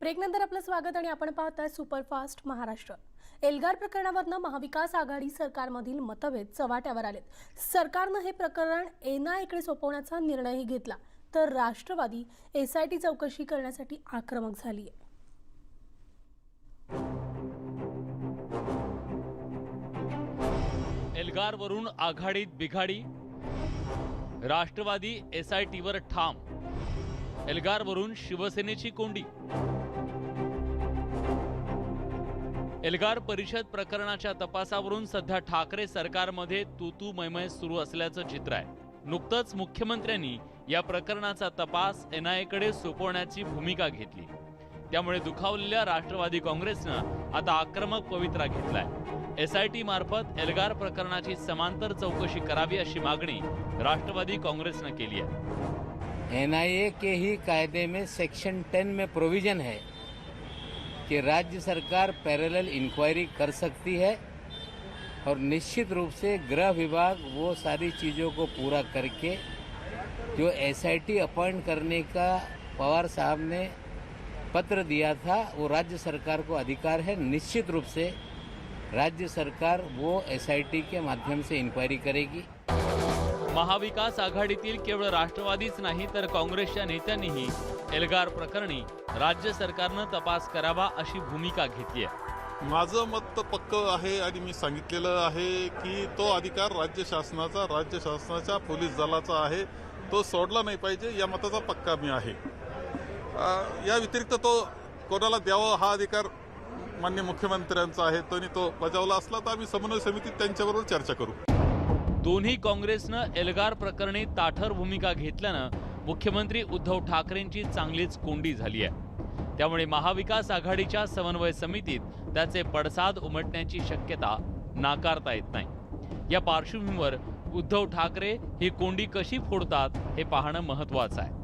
ब्रेकनंतर आपलं स्वागत आणि आपण पाहताय सुपरफास्ट महाराष्ट्र. एल्गार प्रकरणावरनं महाविकास आघाडी सरकारमधील मतभेद चव्हाट्यावर आलेत. सरकारनं हे प्रकरण एनआयकडे सोपवण्याचा निर्णयही घेतला. तर राष्ट्रवादी एसआयटी चौकशी करण्यासाठी आक्रमक झाली आहे एल्गारवरून आघाडीत बिघाडी राष्ट्रवादी एस आय टीवर ठाम एल्गारवरून शिवसेनेची कोंडी. एल्गार परिषद प्रकरणाच्या तपासावरून सध्या ठाकरे सरकारमध्ये तुतू मैमय सुरू असल्याचं चित्र आहे. नुकतंच मुख्यमंत्र्यांनी या प्रकरणाचा तपास एनआयकडे सोपवण्याची भूमिका घेतली. त्यामुळे दुखावलेल्या राष्ट्रवादी काँग्रेसनं आता आक्रमक पवित्रा घेतलाय. एस आय टी मार्फत एल्गार प्रकरणाची समांतर चौकशी करावी अशी मागणी राष्ट्रवादी काँग्रेसनं केली आहे. एनआईए के ही कायदे में सेक्शन टेन में प्रोविजन है। कि राज्य सरकार पैरेलल इंक्वायरी कर सकती है और निश्चित रूप से गृह विभाग वो सारी चीज़ों को पूरा करके जो एसआईटी अपॉइंट करने का पवार साहब ने पत्र दिया था, वो राज्य सरकार को अधिकार है। निश्चित रूप से राज्य सरकार वो एसआईटी के माध्यम से इंक्वायरी करेगी। महाविकास आघाडीतील केवळ राष्ट्रवादीच नाही तर काँग्रेसच्या नेत्यांनीही एल्गार प्रकरणी राज्य सरकारनं तपास करावा अशी भूमिका घेतली आहे. माझं मत तर पक्क आहे आणि मी सांगितलेलं आहे की तो अधिकार राज्य शासनाचा राज्य शासनाच्या पोलीस दलाचा आहे. तो सोडला नाही पाहिजे या मताचा पक्का मी आहे. या व्यतिरिक्त तो कोणाला द्यावा हा अधिकार मान्य मुख्यमंत्र्यांचा आहे. त्यांनी तो बजावला असला तर आम्ही समन्वय समितीत त्यांच्याबरोबर चर्चा करू. दोन्ही काँग्रेसनं एल्गार प्रकरणी ताठर भूमिका घेतल्यानं मुख्यमंत्री उद्धव ठाकरेंची चांगलीच कोंडी झाली आहे. त्यामुळे महाविकास आघाडीच्या समन्वय समितीत त्याचे पडसाद उमटण्याची शक्यता नाकारता येत नाही. या पार्श्वभूमीवर उद्धव ठाकरे ही कोंडी कशी फोडतात हे पाहणं महत्वाचं आहे.